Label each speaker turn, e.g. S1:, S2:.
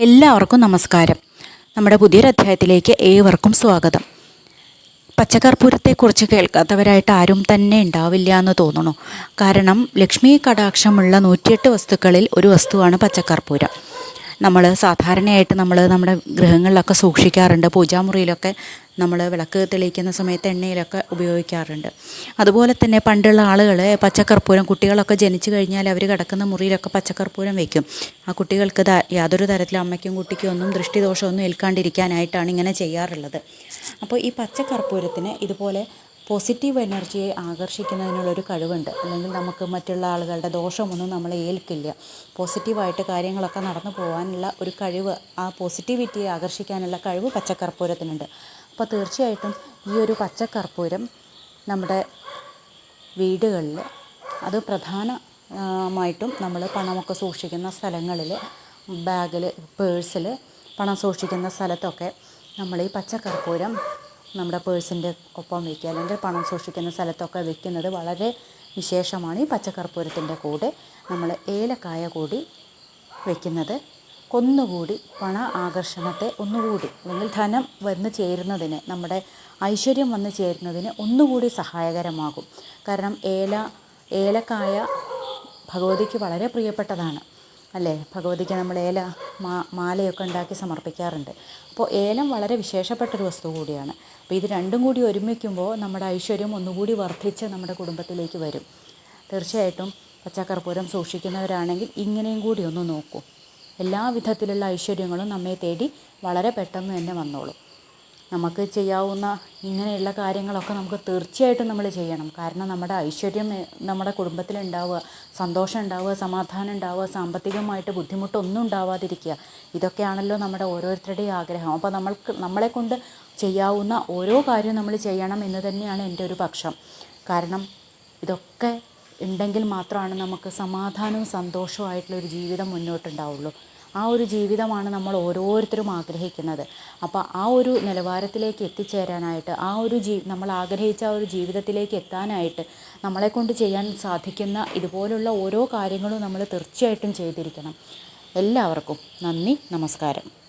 S1: എല്ലാവർക്കും നമസ്കാരം. നമ്മുടെ പുതിയൊരു അധ്യായത്തിലേക്ക് ഏവർക്കും സ്വാഗതം. പച്ചക്കർപ്പൂരത്തെക്കുറിച്ച് കേൾക്കാത്തവരായിട്ട് ആരും തന്നെ ഉണ്ടാവില്ല എന്ന് തോന്നുന്നു. കാരണം ലക്ഷ്മി കടാക്ഷമുള്ള നൂറ്റിയെട്ട് വസ്തുക്കളിൽ ഒരു വസ്തുവാണ് പച്ചക്കർപ്പൂരം. നമ്മൾ സാധാരണയായിട്ട് നമ്മൾ നമ്മുടെ ഗൃഹങ്ങളിലൊക്കെ സൂക്ഷിക്കാറുണ്ട്. പൂജാമുറിയിലൊക്കെ നമ്മൾ വിളക്ക് തെളിയിക്കുന്ന സമയത്ത് എണ്ണയിലൊക്കെ ഉപയോഗിക്കാറുണ്ട്. അതുപോലെ തന്നെ പണ്ടുള്ള ആളുകൾ പച്ചക്കർപ്പൂരം കുട്ടികളൊക്കെ ജനിച്ചു കഴിഞ്ഞാൽ അവർ കിടക്കുന്ന മുറിയിലൊക്കെ പച്ചക്കർപ്പൂരം വയ്ക്കും ആ കുട്ടികൾക്ക് യാതൊരു തരത്തിലും അമ്മയ്ക്കും കുട്ടിക്കും ഒന്നും ദൃഷ്ടിദോഷമൊന്നും ഏൽക്കാണ്ടിരിക്കാനായിട്ടാണ് ഇങ്ങനെ ചെയ്യാറുള്ളത്. അപ്പോൾ ഈ പച്ചക്കർപ്പൂരത്തിന് ഇതുപോലെ പോസിറ്റീവ് എനർജിയെ ആകർഷിക്കുന്നതിനുള്ളൊരു കഴിവുണ്ട്. അല്ലെങ്കിൽ നമുക്ക് മറ്റുള്ള ആളുകളുടെ ദോഷമൊന്നും നമ്മളെ ഏൽക്കില്ല. പോസിറ്റീവായിട്ട് കാര്യങ്ങളൊക്കെ നടന്നു പോകാനുള്ള ഒരു കഴിവ് ആ പോസിറ്റിവിറ്റിയെ ആകർഷിക്കാനുള്ള കഴിവ് പച്ചക്കർപ്പൂരത്തിനുണ്ട്. അപ്പോൾ തീർച്ചയായിട്ടും ഈ ഒരു പച്ചക്കർപ്പൂരം നമ്മുടെ വീടുകളിൽ അത് പ്രധാനമായിട്ടും നമ്മൾ പണമൊക്കെ സൂക്ഷിക്കുന്ന സ്ഥലങ്ങളിൽ ബാഗിൽ പേഴ്സിൽ പണം സൂക്ഷിക്കുന്ന സ്ഥലത്തൊക്കെ നമ്മൾ ഈ പച്ചക്കർപ്പൂരം നമ്മുടെ പേഴ്സിന്റെ ഒപ്പം വയ്ക്കുക. അല്ലെങ്കിൽ പണം സൂക്ഷിക്കുന്ന സ്ഥലത്തൊക്കെ വെക്കുന്നത് വളരെ വിശേഷമാണ്. ഈ പച്ചക്കർപ്പൂരത്തിന്റെ കൂടെ നമ്മൾ ഏലക്കായ കൂടി വെക്കുന്നത് ഒന്നുകൂടി പണ ആകർഷണത്തെ ഒന്നുകൂടി അല്ലെങ്കിൽ ധനം വന്ന് ചേരുന്നതിന് നമ്മുടെ ഐശ്വര്യം വന്ന് ചേരുന്നതിന് ഒന്നുകൂടി സഹായകരമാകും. കാരണം ഏല ഏലക്കായ ഭഗവതിക്ക് വളരെ പ്രിയപ്പെട്ടതാണ്. അല്ലേ? ഭഗവതിക്ക് നമ്മൾ ഏല മാ മാലയൊക്കെ ഉണ്ടാക്കി സമർപ്പിക്കാറുണ്ട്. അപ്പോൾ ഏലം വളരെ വിശേഷപ്പെട്ടൊരു വസ്തു കൂടിയാണ്. അപ്പോൾ ഇത് രണ്ടും കൂടി ഒരുമിക്കുമ്പോൾ നമ്മുടെ ഐശ്വര്യം ഒന്നുകൂടി വർദ്ധിച്ച് നമ്മുടെ കുടുംബത്തിലേക്ക് വരും. തീർച്ചയായിട്ടും പച്ചക്കർപ്പൂരം സൂക്ഷിക്കുന്നവരാണെങ്കിൽ ഇങ്ങനെയും കൂടി ഒന്ന് നോക്കൂ. എല്ലാ വിധത്തിലുള്ള ഐശ്വര്യങ്ങളും നമ്മെ തേടി വളരെ പെട്ടെന്ന് തന്നെ വന്നോളും. നമുക്ക് ചെയ്യാവുന്ന ഇങ്ങനെയുള്ള കാര്യങ്ങളൊക്കെ നമുക്ക് തീർച്ചയായിട്ടും നമ്മൾ ചെയ്യണം. കാരണം നമ്മുടെ ഐശ്വര്യം നമ്മുടെ കുടുംബത്തിൽ ഉണ്ടാവുക സന്തോഷം ഉണ്ടാവുക സമാധാനം ഉണ്ടാവുക സാമ്പത്തികമായിട്ട് ബുദ്ധിമുട്ടൊന്നും ഉണ്ടാവാതിരിക്കുക ഇതൊക്കെയാണല്ലോ നമ്മുടെ ഓരോരുത്തരുടെയും ആഗ്രഹം. അപ്പോൾ നമ്മൾക്ക് നമ്മളെക്കൊണ്ട് ചെയ്യാവുന്ന ഓരോ കാര്യവും നമ്മൾ ചെയ്യണം എന്ന് തന്നെയാണ് എന്റെ ഒരു പക്ഷം. കാരണം ഇതൊക്കെ ഉണ്ടെങ്കിൽ മാത്രമാണ് നമുക്ക് സമാധാനവും സന്തോഷവും ഒരു ജീവിതം മുന്നോട്ടുണ്ടാവുള്ളൂ. ആ ഒരു ജീവിതമാണ് നമ്മൾ ഓരോരുത്തരും ആഗ്രഹിക്കുന്നത്. അപ്പോൾ ആ ഒരു നിലവാരത്തിലേക്ക് എത്തിച്ചേരാനായിട്ട് ആ ഒരു ജീ നമ്മൾ ആഗ്രഹിച്ച ആ ഒരു ജീവിതത്തിലേക്ക് എത്താനായിട്ട് നമ്മളെക്കൊണ്ട് ചെയ്യാൻ സാധിക്കുന്ന ഇതുപോലുള്ള ഓരോ കാര്യങ്ങളും നമ്മൾ തീർച്ചയായിട്ടും ചെയ്തിരിക്കണം. എല്ലാവർക്കും നന്ദി നമസ്കാരം.